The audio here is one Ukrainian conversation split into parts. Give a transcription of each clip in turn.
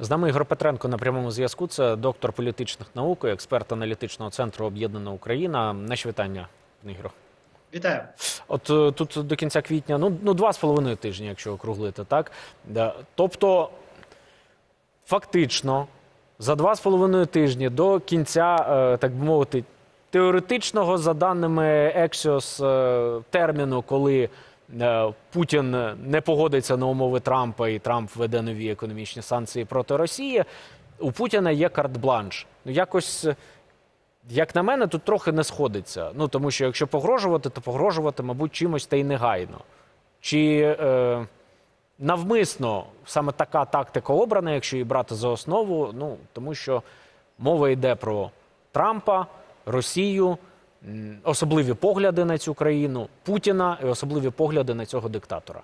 З нами Ігор Петренко на прямому зв'язку. Це доктор політичних наук, експерт аналітичного центру Об'єднана Україна. Наші вітання, Ігоро. Вітаю. От е, тут до кінця квітня, ну, ну два з половиною тижні, якщо округлити, так? Да. Тобто, фактично, за два з половиною тижні до кінця, е, так би мовити, теоретичного, за даними Ексіос, терміну, коли Путін не погодиться на умови Трампа і Трамп введе нові економічні санкції проти Росії, у Путіна є карт-бланш. Ну, якось. е, як на мене, тут трохи не сходиться. Ну тому що якщо погрожувати, то погрожувати, мабуть, чимось та й негайно. Чи е, навмисно саме така тактика обрана, якщо її брати за основу, ну тому що мова йде про Трампа, Росію, особливі погляди на цю країну, Путіна і особливі погляди на цього диктатора.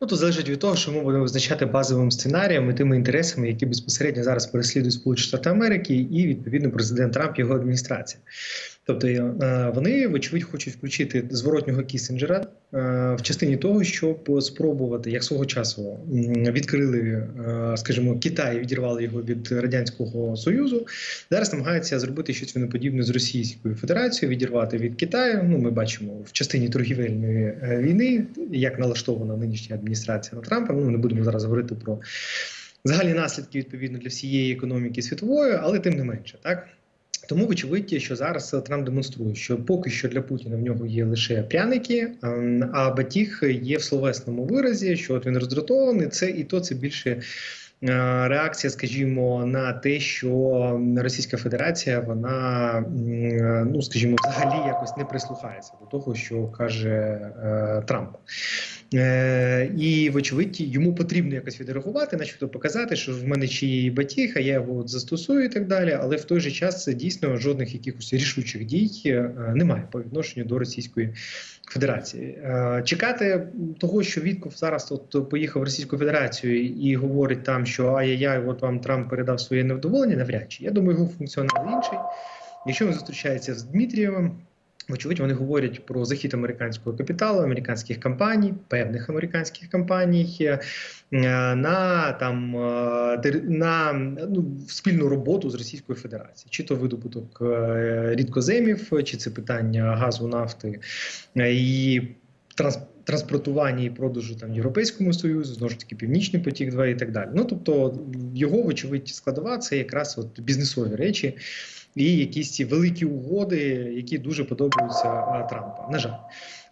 Ну, то залежить від того, що ми будемо визначати базовим сценарієм і тими інтересами, які безпосередньо зараз переслідують Сполучені Штати Америки і відповідно президент Трамп його адміністрація. Тобто е, вони, вочевидь, хочуть включити зворотнього Кісінджера е, в частині того, щоб спробувати, як свого часу відкрили, е, скажімо, Китай, відірвали його від радянського союзу. Зараз намагаються зробити щось подібне з Російською Федерацією, відірвати від Китаю. Ну, ми бачимо в частині торгівельної війни, як налаштована нинішня адміністрація на Трампа. Ну, не будемо зараз говорити про загальні наслідки відповідно для всієї економіки світової, але тим не менше, так. Тому вочевидь, що зараз Трамп демонструє, що поки що для Путіна в нього є лише пряники, ем, а батіг є в словесному виразі, що от він роздратований. Це і то це більше реакція, скажімо, на те, що Російська Федерація вона ну скажімо, взагалі якось не прислухається до того, що каже е, Трамп. Е, і, вочевидь, йому потрібно якось відреагувати, начебто показати, що в мене ще є і я його от застосую і так далі. Але в той же час дійсно жодних якихось рішучих дій е, немає по відношенню до Російської Федерації. Е, Чекати того, що Вітков зараз от поїхав в Російську Федерацію і говорить там, що ай-яй-яй, от вам Трамп передав своє невдоволення, навряд чи. Я думаю, його функціонал інший. Якщо він зустрічається з Дмитрієвим. Очевидь, вони говорять про захід американського капіталу, американських компаній, певних американських компаній е, на там е, на ну, спільну роботу з Російською Федерацією, чи то видобуток е, рідкоземів, чи це питання газу, нафти і транс. Транспортування і продажу там Європейському Союзу, знову ж таки Північний потік 2 і так далі. Ну тобто його, вочевидь, складова це якраз от бізнесові речі і якісь ці великі угоди, які дуже подобаються Трампа. На жаль,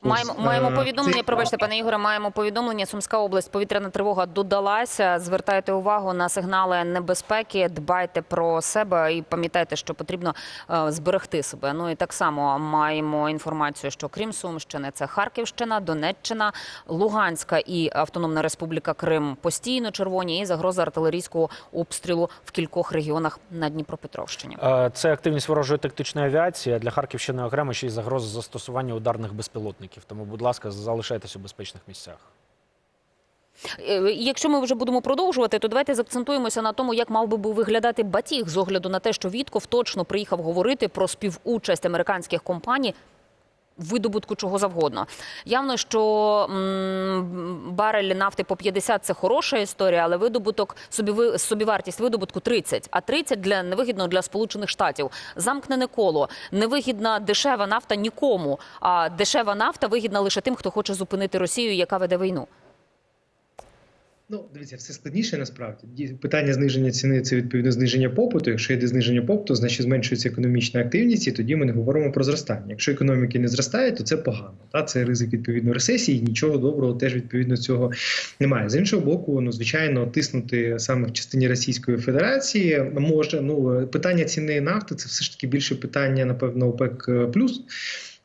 Маємо маємо е, повідомлення. Пробачте, пане Ігоре. Маємо повідомлення. Сумська область, повітряна тривога додалася. Звертайте увагу на сигнали небезпеки. Дбайте про себе і пам'ятайте, що потрібно е, зберегти себе. Ну і так само маємо інформацію, що крім Сумщини, це Харківщина, Донеччина, Луганська і Автономна Республіка Крим постійно червоні і загроза артилерійського обстрілу в кількох регіонах на Дніпропетровщині. Е, Це активність ворожої тактичної авіації. Для Харківщини окремо ще й загроза застосування ударних безпілотників. Тому, будь ласка, залишайтесь у безпечних місцях. Е, Якщо ми вже будемо продовжувати, то давайте заакцентуємося на тому, як мав би був виглядати батіг з огляду на те, що Вітков точно приїхав говорити про співучасть американських компаній. Видобутку чого завгодно. Явно, що барель нафти по 50 – це хороша історія, але видобуток собі собівартість видобутку 30, а 30 для невигідно для Сполучених Штатів. Замкнене коло. Невигідна дешева нафта нікому. А дешева нафта вигідна лише тим, хто хоче зупинити Росію, яка веде війну. Ну, дивіться, все складніше насправді. Питання зниження ціни це відповідно зниження попиту. Якщо йде зниження попиту, значить зменшується економічна активність, і тоді ми не говоримо про зростання. Якщо економіки не зростає, то це погано. Та це ризик відповідно рецесії. і Нічого доброго теж відповідно цього немає. З іншого боку, ну звичайно, тиснути саме в частині Російської Федерації може. Ну питання ціни нафти це все ж таки більше питання, напевно, ОПЕК плюс.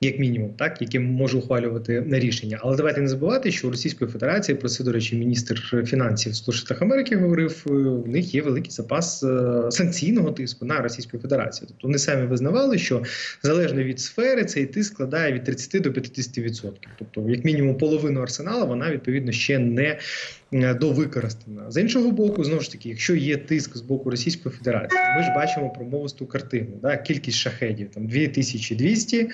Як мінімум, так яке може ухвалювати на рішення, але давайте не забувати, що у Російської Федерації про це, до речі, міністр фінансів Сполучених Америки говорив. е, В них є великий запас е, санкційного тиску на Російську Федерацію. Тобто вони самі визнавали, що залежно від сфери цей тиск складає від 30 до 50%. Тобто, як мінімум, половину арсеналу вона відповідно ще не е, довикористана. З іншого боку, знову ж таки, якщо є тиск з боку Російської Федерації, ми ж бачимо промовисту картину. Да? Кількість шахедів там 2200,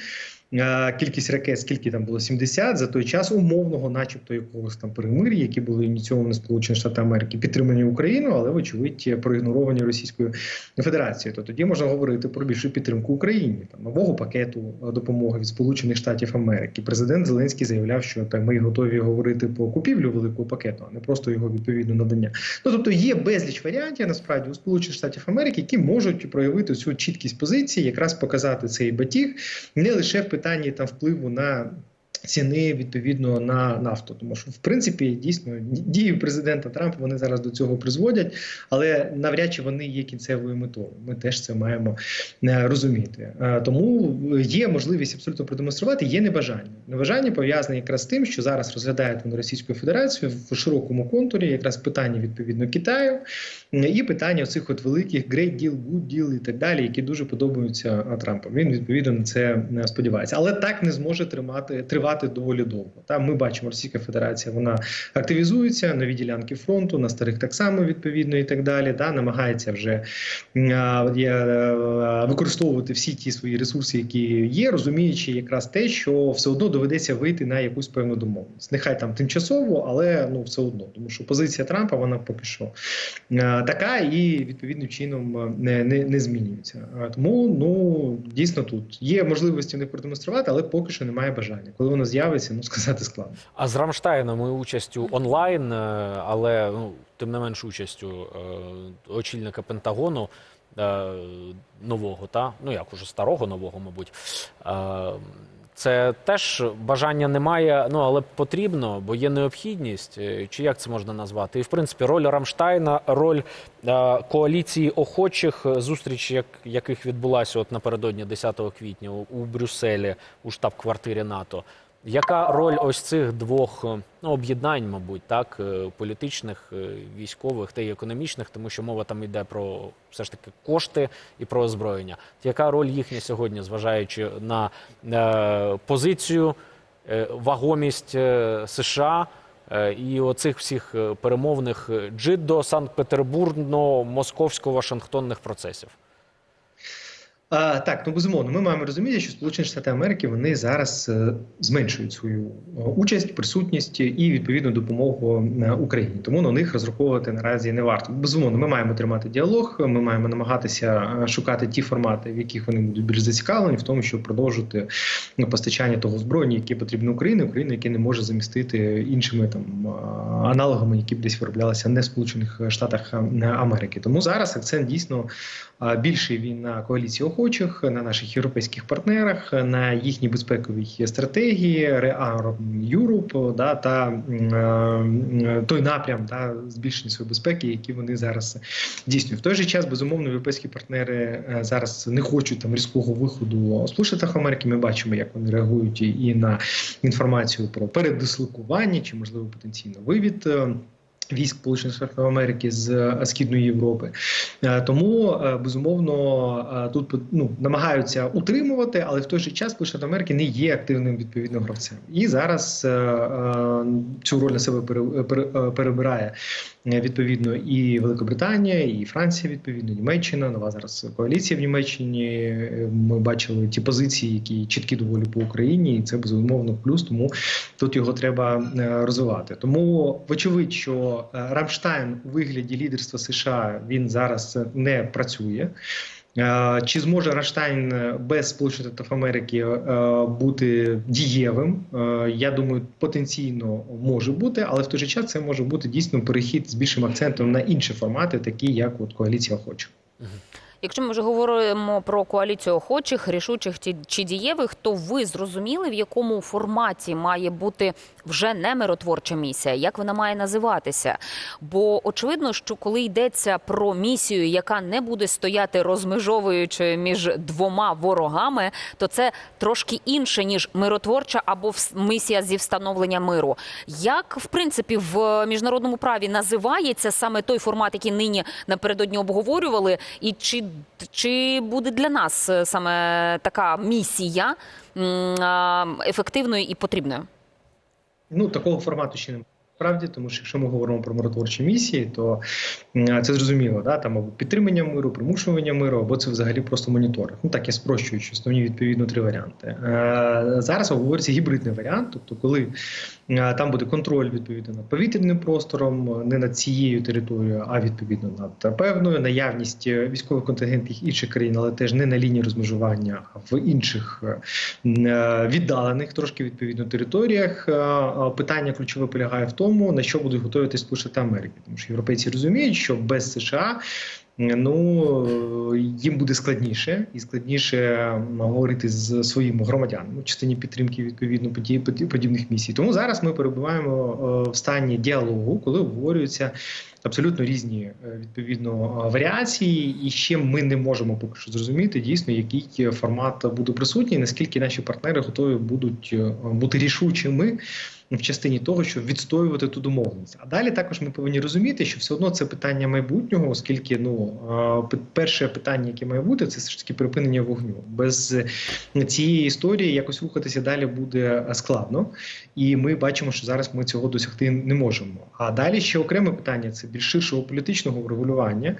е, кількість ракет, скільки там було 70, за той час умовного, начебто якогось там перемир'я, які були ініційовані Сполучені Штати Америки, підтримані Україною, але вочевидь проігноровані Російською Федерацією. То тоді можна говорити про більшу підтримку Україні, там нового пакету допомоги від Сполучених Штатів Америки. Президент Зеленський заявляв, що так ми готові говорити про купівлю великого пакету, а не просто його відповідне надання. Ну тобто є безліч варіантів насправді у Сполучених Штатів Америки, які можуть проявити цю чіткість позиції, якраз показати цей батіг не лише в питанні там впливу на. Ціни відповідно на нафту, тому що в принципі дійсно дії президента Трампа вони зараз до цього призводять, але навряд чи вони є кінцевою метою. Ми теж це маємо е, розуміти. Е, Тому є можливість абсолютно продемонструвати, є небажання. Небажання пов'язане якраз з тим, що зараз розглядають вони Російською Федерацією в широкому контурі, якраз питання відповідно Китаю і питання оцих от великих great deal, good deal і так далі, які дуже подобаються е, Трампу. Він відповідно на це сподівається, але так не зможе тримати тривати доволі довго. Там ми бачимо, Російська Федерація вона активізується нові ділянки фронту, на старих так само відповідно і так далі. Да, намагається вже е, використовувати всі ті свої ресурси, які є, розуміючи якраз те, що все одно доведеться вийти на якусь певну домовленість. Нехай там тимчасово, але ну все одно, тому що позиція Трампа вона поки що е, така і відповідним чином е, не, не, не змінюється. Тому ну дійсно тут є можливості не продемонструвати, але поки що немає бажання. Коли воно з'явиться, ну сказати складно. А з Рамштайном і участю онлайн, е, але ну, тим не менш участю е, очільника Пентагону е, нового, та? ну як уже старого нового, мабуть. Це теж бажання немає, ну але потрібно, бо є необхідність, чи як це можна назвати? І в принципі роль Рамштайна, роль е, коаліції охочих, зустріч, як, яких відбулася от напередодні 10 квітня у, у Брюсселі у штаб-квартирі НАТО. Яка роль ось цих двох е, ну, об'єднань, мабуть, так, е, політичних, е, військових та й економічних, тому що мова там йде про все ж таки кошти і про озброєння. Яка роль їхня сьогодні, зважаючи на е, позицію, е, вагомість США е, і оцих всіх перемовних джиддо Санкт-Петербурно-московсько-Вашингтонних процесів? А, так, ну безумовно, ми маємо розуміти, що Сполучені Штати Америки вони зараз е, зменшують свою е, участь, присутність і відповідну допомогу е, Україні. Тому на них розраховувати наразі не варто. Безумовно, ми маємо тримати діалог. Ми маємо намагатися шукати ті формати, в яких вони будуть більш зацікавлені, в тому, щоб продовжити ну, постачання того зброєння, яке потрібно Україні, Україна, яке не може замістити іншими там аналогами, які б десь вироблялися не в Сполучених Штатах Америки. Тому зараз акцент дійсно більший він на коаліції охочих, на наших європейських партнерах, на їхній безпековій стратегії, Rearm Europe, да, та е, той напрям да, збільшення своєї безпеки, які вони зараз дійснюють. В той же час, безумовно, європейські партнери е, зараз не хочуть там різкого виходу Штатах Америки. Ми бачимо, як вони реагують і- і на інформацію про передислокування чи можливо потенційно вивід. Військ Сполучених Штатів Америки з е, Східної Європи, Е, тому е, безумовно тут ну, намагаються утримувати, але в той же час Сполучені Штати Америки не є активним відповідно гравцем. І зараз цю роль на себе пере- пере- перебирає відповідно і Великобританія, і Франція, відповідно, Німеччина. Нова зараз коаліція в Німеччині. Е, Ми бачили ті позиції, які чіткі доволі по Україні, і це безумовно плюс. Тому тут його треба е, розвивати. Тому вочевидь, що е, Рамштайн у вигляді лідерства США він зараз не працює. Е, Чи зможе Рамштайн е, без Сполучених Штатів Америки е, бути дієвим? Я думаю, потенційно може бути, але в той же час це може бути дійсно перехід з більшим акцентом на інші формати, такі як от коаліція охочих. Якщо ми вже говоримо про коаліцію охочих, рішучих чи дієвих, то ви зрозуміли, в якому форматі має бути вже не миротворча місія, як вона має називатися? Бо очевидно, що коли йдеться про місію, яка не буде стояти розмежовуючи між двома ворогами, то це трошки інше ніж миротворча або місія зі встановлення миру. Як в принципі в міжнародному праві називається саме той формат, який нині напередодні обговорювали, і чи, чи буде для нас е, саме така місія ефективною і потрібною? Ну такого формату ще немає. Справді, тому що якщо ми говоримо про миротворчі місії, то це зрозуміло, да там або підтримання миру, примушування миру, або це взагалі просто моніторинг. Ну так я спрощуючи основні відповідно три варіанти. Е, зараз обговорюється гібридний варіант, тобто коли там буде контроль відповідно над повітряним простором, не над цією територією, а відповідно над певною наявність е, військових контингентів інших країн, але теж не на лінії розмежування, в інших е, е, віддалених трошки відповідно територіях. Е, е, Питання ключове полягає в тому, на що будуть готувати Сполучені Америки, тому що європейці розуміють, що без США. Ну е, їм буде складніше і складніше говорити з своїми громадянами в частині підтримки відповідно поді- поді- подібних місій. Тому зараз ми перебуваємо е, в стані діалогу, коли обговорюються абсолютно різні е, відповідно варіації, і ще ми не можемо поки що зрозуміти дійсно, який формат буде присутній, наскільки наші партнери готові будуть бути рішучими. В частині того, щоб відстоювати ту домовленість. А далі також ми повинні розуміти, що все одно це питання майбутнього, оскільки ну перше питання, яке має бути, це все ж таки припинення вогню. Без е, цієї історії якось рухатися далі буде складно, і ми бачимо, що зараз ми цього досягти не можемо. А далі ще окреме питання це більш ширшого політичного врегулювання,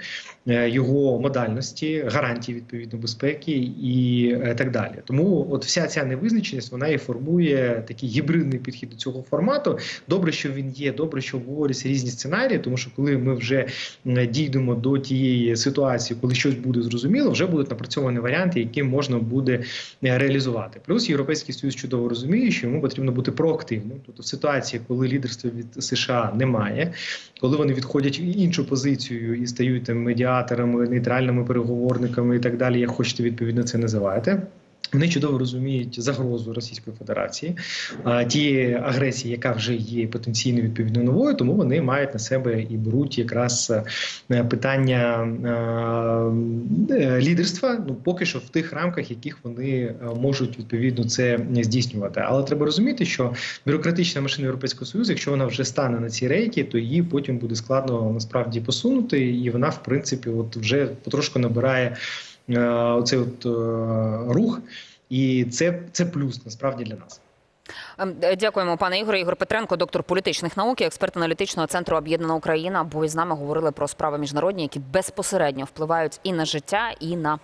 е, його модальності, гарантії відповідно безпеки і е, так далі. Тому, от вся ця невизначеність вона і формує такий гібридний підхід до цього формату. Добре, що він є, добре, що обговорюються різні сценарії, тому що коли ми вже дійдемо до тієї ситуації, коли щось буде зрозуміло, вже будуть напрацьовані варіанти, які можна буде е, реалізувати. Плюс європейський союз чудово розуміє, що йому потрібно бути проактивним. Тобто в ситуації, коли лідерства від США немає, коли вони відходять в іншу позицію і стають там медіаторами, нейтральними переговорниками і так далі, як хочете відповідно це називати. Вони чудово розуміють загрозу Російської Федерації, тієї агресії, яка вже є потенційно відповідно новою, тому вони мають на себе і беруть якраз е, питання е, е, лідерства. Ну поки що в тих рамках, яких вони можуть відповідно це здійснювати. Але треба розуміти, що бюрократична машина Європейського союзу, якщо вона вже стане на ці рейки, то її потім буде складно насправді посунути, і вона, в принципі, от вже потрошку набирає оцей от е, рух, і це, це плюс насправді для нас. Ем, е, Дякуємо, пане Ігоре. Ігор Петренко, доктор політичних наук, і експерт аналітичного центру Об'єднана Україна. Бо з нами говорили про справи міжнародні, які безпосередньо впливають і на життя, і на